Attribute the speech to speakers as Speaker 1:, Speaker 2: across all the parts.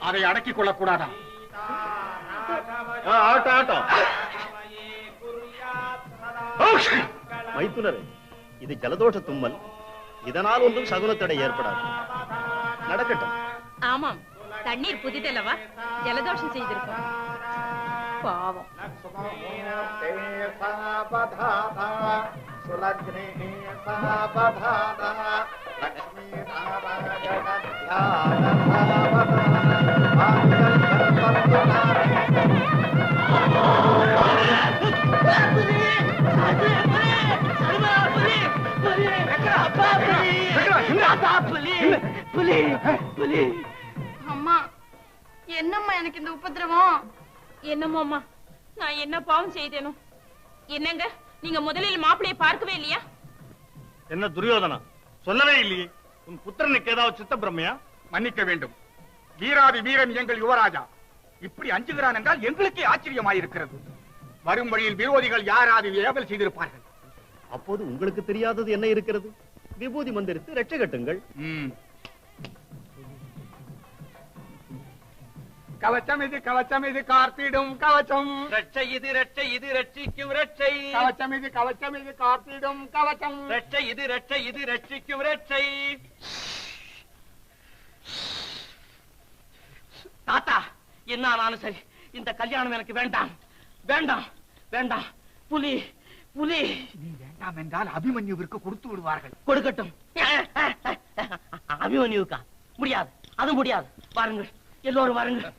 Speaker 1: அதை அடக்கிக் கொள்ளக்கூடாதா?
Speaker 2: ஆட்டம் ஆட்டம். மைத்துனரே இது ஜலதோஷ தும்மல். இதனால் ஒன்றும் சகுனத்தடை ஏற்படாது. நடக்கட்டும்.
Speaker 3: ஆமாம். தண்ணீர் புதிதல்லவா? ஜலதோஷம் செய்திருக்கும். பாவம்.
Speaker 4: அம்மா என்னம்மா எனக்கு இந்த உபத்திரவம்?
Speaker 3: என்னமோம்மா நான் என்ன பாவம் செய்தேனோ? என்னங்க நீங்க முதலில் மாப்பிளைய பார்க்கவே இல்லையா?
Speaker 2: என்ன துரியோதனா? சொல்லவே இல்லையே. உன் புத்திரனுக்கு ஏதாவது சித்த பிரம்மையா
Speaker 1: மன்னிக்க வேண்டும். வீராதி வீரன் எங்கள் யுவராஜா. இப்படி அஞ்சுகிறான் என்றால் எங்களுக்கே ஆச்சரியமாயிருக்கிறது. வரும் வழியில் விரோதிகள் யாராவது ஏவல் செய்திருப்பார்கள்.
Speaker 2: அப்போது உங்களுக்கு தெரியாதது என்ன இருக்கிறது? விபூதி மந்திரித்து ரட்சை கட்டுங்கள்.
Speaker 1: கவச்சம் இது கவச்சம் இது கார்த்திடும் கவச்சம்.
Speaker 5: ரட்சை இது ரட்சை இது ரட்சிக்கும் ரட்சை
Speaker 1: கவச்சம் இது கவச்சம் இது கார்த்திடும் கவச்சம்.
Speaker 5: ரட்சை இது ரட்சை இது ரட்சிக்கும் ரட்சை தாத்தா என்ன ஆனாலும் சரி இந்த கல்யாணம் எனக்கு வேண்டாம். வேண்டாம் வேண்டாம். புலி புலி.
Speaker 1: நீ வேண்டாம் என்றால் அபிமன்யுவிற்கு கொடுத்து விடுவார்கள்.
Speaker 5: கொடுக்கட்டும். அபிமன்யுக்கா முடியாது. அது முடியாது. வாருங்கள். எல்லோரும் வாருங்கள்.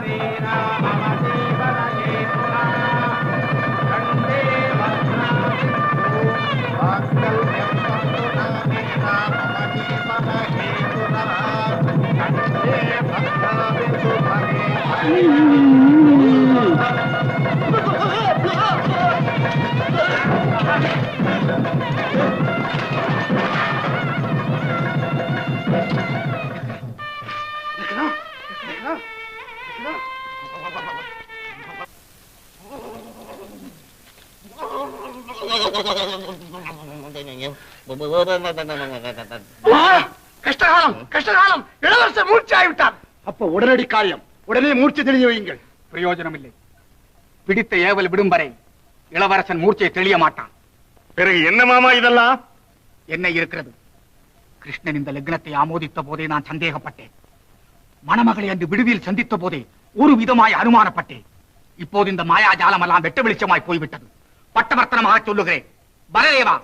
Speaker 1: Hare Rama கஷ்டகாலம் கஷ்டகாலம். இளவரசர் மூர்ச்சி ஆகிவிட்டார் அப்ப உடனடி காரியம். உடனே மூர்ச்சி தெளிய வையுங்கள். பிரயோஜனம் இல்லை பிடித்த ஏவல் விடும் வரை இளவரசன் மூர்ச்சையை தெளிய மாட்டான்.
Speaker 2: பிறகு என்ன மாமா இதெல்லாம்?
Speaker 1: என்ன இருக்கிறது? கிருஷ்ணன் இந்த லக்னத்தை ஆமோதித்த போதே நான் சந்தேகப்பட்டேன். மணமகளை அன்று விடுதியில் சந்தித்த போதே ஒரு விதமாய் அனுமானப்பட்டேன். இப்போது இந்த மாயாஜாலம் எல்லாம் வெட்ட வெளிச்சமாய் போய்விட்டது. பட்டவர்த்தனமாக சொல்லுகிறேன். பலதேவா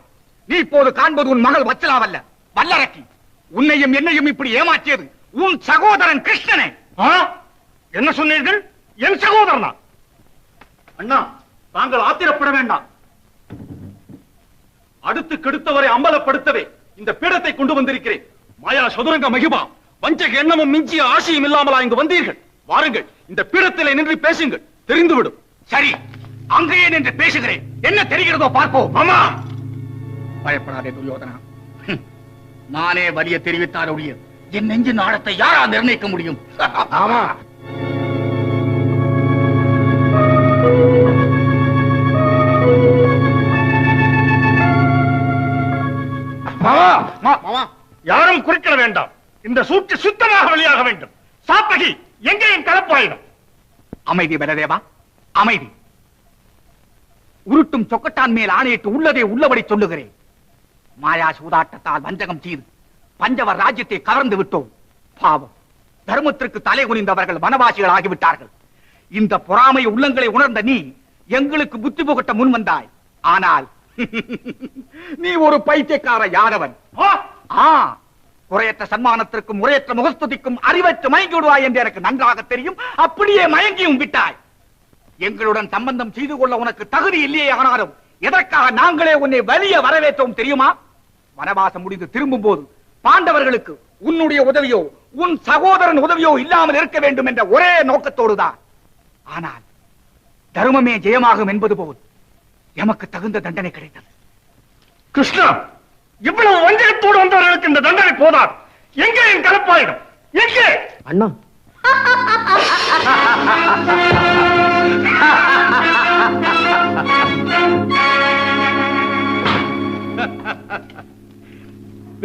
Speaker 1: நீ இப்போது காண்பது உன் மகள் வச்சலாவல்ல வல்லரக்கி உன்னையும் என்னையும் இப்படி ஏமாற்றியது உன் சகோதரன் கிருஷ்ணனே?
Speaker 2: என்ன சொன்னீர்கள்? என் சகோதரனா? அண்ணா தாங்கள் ஆத்திரப்பட வேண்டாம். அடுத்து கெடுத்தவரை அம்பலப்படுத்தவே இந்த பீடத்தை கொண்டு வந்திருக்கிறேன். மாயா சதுரங்க மகிமா வஞ்சக எண்ணமும் மிஞ்சிய ஆசையும் இல்லாமலா இங்கு வந்தீர்கள்? வாருங்கள் இந்த பீடத்திலே நின்று பேசுங்கள். தெரிந்துவிடும்.
Speaker 1: சரி. அங்கேயே நின்று பேசுகிறேன். என்ன தெரிகிறதோ பார்ப்போம்
Speaker 2: ஆமா
Speaker 1: பயப்படாதே துரியோதனா. நானே வலிய தெரிவித்தார் ஒழிய என் நெஞ்சு நாடத்தை யாரா நிர்ணயிக்க முடியும்?
Speaker 2: ஆமா யாரும் குறுக்கிட வேண்டாம். இந்த சூழ்ச்சி சுத்தமாக வெளியாக வேண்டும். சாத்தகி எங்கேயும் கலப்பாயிடும்
Speaker 1: அமைதி பலதேவா அமைதி. உருட்டும் சொக்கட்டான் மேல் ஆணையிட்டு உள்ளதை உள்ளபடி சொல்லுகிறேன். மாயா சூதாட்டத்தால் வஞ்சகம் செய்து பஞ்சவர் ராஜ்யத்தை கவர்ந்து விட்டோம். பாவம். தர்மத்திற்கு தலை குனிந்தவர்கள் வனவாசிகள் ஆகிவிட்டார்கள். இந்த பொறாமை உள்ளங்களை உணர்ந்த நீ எங்களுக்கு புத்தி புகட்ட முன் வந்தாய். ஆனால் நீ ஒரு பைத்தியக்கார யாதவன். குறையற்ற சன்மானத்திற்கும் முறையற்ற முகஸ்துதிக்கும் அறிவற்று மயங்கி விடுவாய் என்று எனக்கு நன்றாக தெரியும். அப்படியே மயங்கியும் விட்டாய். எங்களுடன் சம்பந்தம் செய்து கொள்ள உனக்கு தகுதி இல்லையே ஆனாலும் எதற்காக நாங்களே உன்னை வலிய வரவேற்றோம் தெரியுமா? வனவாசம் முடிந்து திரும்பும் போது பாண்டவர்களுக்கு உன்னுடைய உதவியோ உன் சகோதரன் உதவியோ இல்லாமல் இருக்க வேண்டும் என்ற ஒரே நோக்கத்தோடுதான். ஆனால் தர்மமே ஜெயமாகும் என்பது போல் எமக்கு தகுந்த தண்டனை கிடைத்தது.
Speaker 2: கிருஷ்ணா இவ்வளவு வஞ்சகத்தோடு வந்தவர்களுக்கு இந்த தண்டனை போதாது. எங்கே என் கலப்பாயிடும் எங்கே? அண்ணா.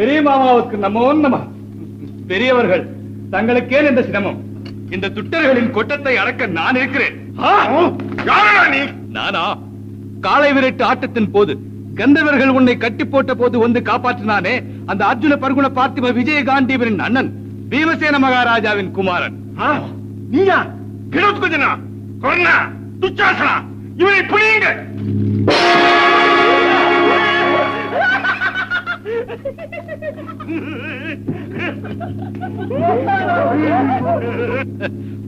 Speaker 6: பெரிய மாமாவுக்கு நமோ நம. பெரியவர்கள் தங்களுக்கேன் இந்த சிரமம். இந்த துட்டர்களின் கொட்டத்தை அடக்க நான் இருக்கிறேன். நானா? காளை விரட்டு ஆட்டத்தின் போது கந்தவர்கள் உன்னை கட்டி போட்ட போது வந்து காப்பாற்றினானே அந்த அர்ஜுன பர்குண பார்த்திப விஜயகாண்டீவரின் அண்ணன் பீமசேன மகாராஜாவின் குமாரன்.
Speaker 2: நீயா? கிடோத்குஜனா? கொர்ணா துச்சாசனா? இவனை பிடியுங்க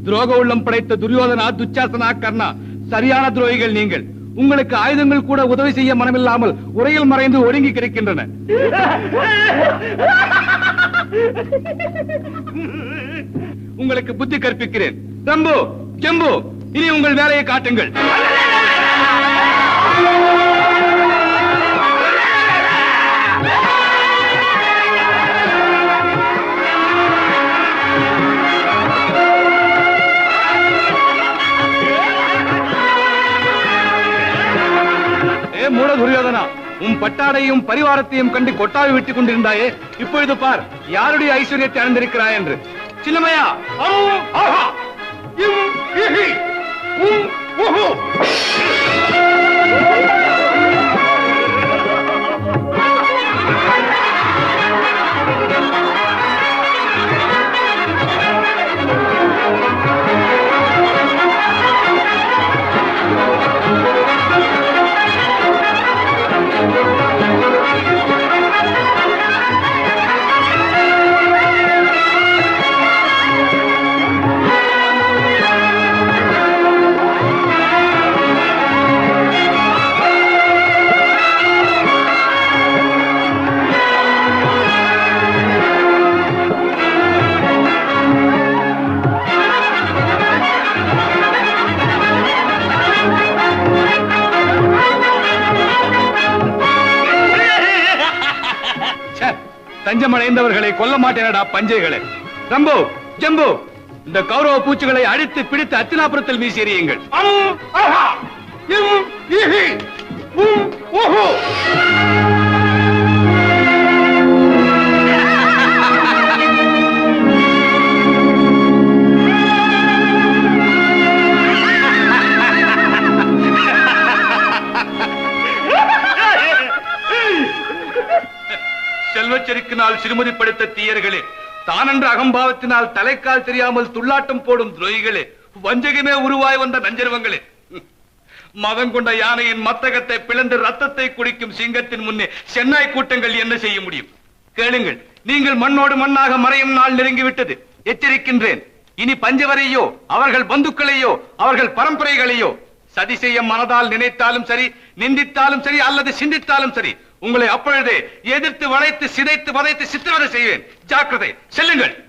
Speaker 6: துரோக உள்ளம் படைத்த துரியோதனா துச்சாசனா கர்ணா சரியான துரோகிகள் நீங்கள். உங்களுக்கு ஆயுதங்கள் கூட உதவி செய்ய மனமில்லாமல் உரையில் மறைந்து ஒடுங்கி கிடைக்கின்றன. உங்களுக்கு புத்தி கற்பிக்கிறேன். ரம்பு ஜம்பு இனி உங்கள் வேலையை காட்டுங்கள். துரியோதனா உன் பட்டாடையும் பரிவாரத்தையும் கண்டு கொட்டாவி விட்டுக் கொண்டிருந்தாயே இப்பொழுது பார் யாருடைய ஐஸ்வர்யத்தை அணிந்திருக்கிறாய் என்று சின்னமையா
Speaker 2: ஆஹா, இம், இஹி, உம், உஹு.
Speaker 6: பஞ்சம் அடைந்தவர்களை கொல்ல மாட்டேனடா பஞ்சைகளே. ரம்போ ஜம்போ இந்த கௌரவ பூச்சிகளை அடித்து பிடித்து அத்தினாபுரத்தில் வீசி எறியுங்கள்
Speaker 2: அம், இம், இஹி, உம்,
Speaker 6: செல்வச்செருக்கினால் சிறுமதி படுத்த தீயர்களே தானென்ற அகம்பாவத்தினால் தலைக்கால் தெரியாமல் துள்ளாட்டம் போடும் துரோகிகளே வஞ்சகமே உருவாய் வந்த நஞ்சர்வங்களே. மதம் கொண்ட யானையின் மத்தகத்தை பிளந்து ரத்தத்தை குடிக்கும் சிங்கத்தின் முன்னே சென்னாய் கூட்டங்கள் என்ன செய்ய முடியும்? கேளுங்கள் நீங்கள் மண்ணோடு மண்ணாக மறையும் நாள் நெருங்கிவிட்டது. எச்சரிக்கின்றேன் இனி பஞ்சவரையோ அவர்கள் பந்துக்களையோ அவர்கள் பரம்பரைகளையோ சதி செய்ய மனதால் நினைத்தாலும் சரி நிந்தித்தாலும் சரி அல்லது சிந்தித்தாலும் சரி உங்களை அப்பொழுதே எதிர்த்து வளைத்து சிதைத்து வதைத்து சித்திரவதை செய்வேன். ஜாக்கிரதை செல்லுங்கள்.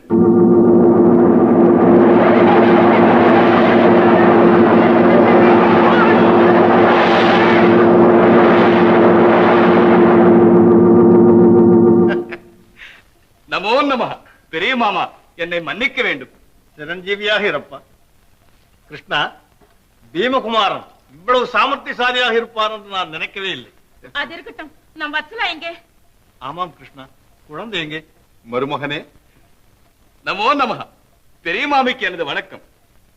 Speaker 6: நமோ நம. பெரிய மாமா என்னை மன்னிக்க வேண்டும்.
Speaker 2: சிரஞ்சீவியாக இருப்பா. கிருஷ்ணா பீமகுமாரன் இவ்வளவு சாமர்த்தியசாலியாக இருப்பார் என்று நான் நினைக்கவே இல்லை.
Speaker 7: அது இருக்கட்டும். நம் வத்சலா எங்கே?
Speaker 2: ஆமாம் கிருஷ்ணா. குழந்தை எங்கே?
Speaker 6: மருமகனே நமோ நம பெரிய மாமிக்கு எனது வணக்கம்.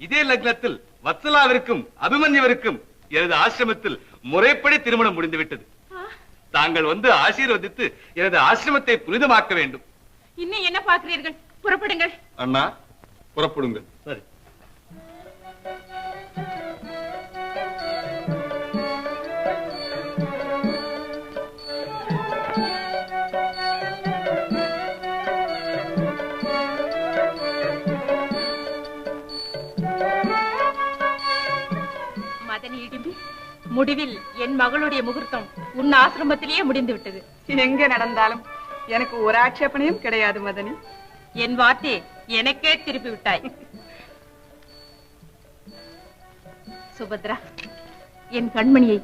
Speaker 6: இதே லக்னத்தில் வத்சலாவிற்கும் அபிமன்யுவிற்கும் எனது ஆசிரமத்தில் முறைப்படி திருமணம் முடிந்துவிட்டது. தாங்கள் வந்து ஆசீர்வதித்து எனது ஆசிரமத்தை புனிதமாக்க வேண்டும்.
Speaker 7: இன்னும் என்ன பார்க்கிறீர்கள்? புறப்படுங்கள்.
Speaker 6: அண்ணா புறப்படுங்கள்.
Speaker 2: சரி.
Speaker 7: மதனி இடும்பி முடிவில் என் மகளுடைய முகூர்த்தம் உன் ஆசிரமத்திலேயே முடிந்து விட்டது.
Speaker 8: எங்க நடந்தாலும் எனக்கு ஒரு ஆட்சேபனையும் கிடையாது மதனி.
Speaker 7: என் வார்த்தையை எனக்கே திருப்பி விட்டாய். சுபத்ரா என் கண்மணியை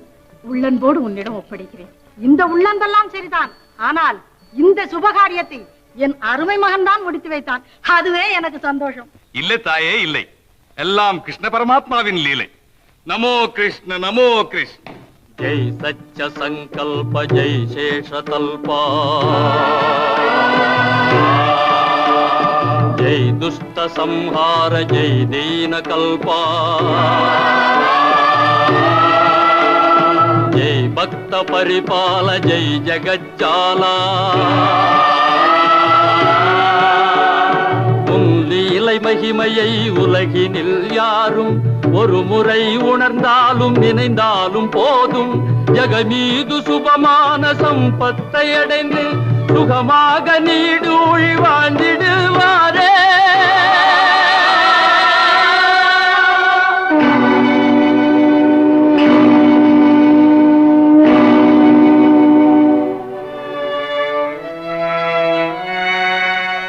Speaker 7: உள்ளன்போடு உன்னிடம் ஒப்படைக்கிறேன்.
Speaker 9: இந்த உள்ளந்தெல்லாம் சரிதான். ஆனால் இந்த சுபகாரியத்தை என் அருமை மகன் தான் முடித்து வைத்தான். அதுவே எனக்கு சந்தோஷம்.
Speaker 6: இல்லை தாயே இல்லை. எல்லாம் கிருஷ்ண பரமாத்மாவின் லீலை. నమో కృష్ణ నమో కృష్ణ.
Speaker 5: జై సత్య సంకల్ప జై శేష తల్ప.
Speaker 10: జై దుష్ట సంహార జై దీన కల్ప. జై భక్త పరిపాల జై జగజ్జాల. உன் லீலை மகிமையை యారు ஒரு முறை உணர்ந்தாலும் நினைந்தாலும் போதும். ஜகமீது சுபமான சம்பத்தை அடைந்து சுகமாக நீடூழி வாழ்ந்திடுவாரே.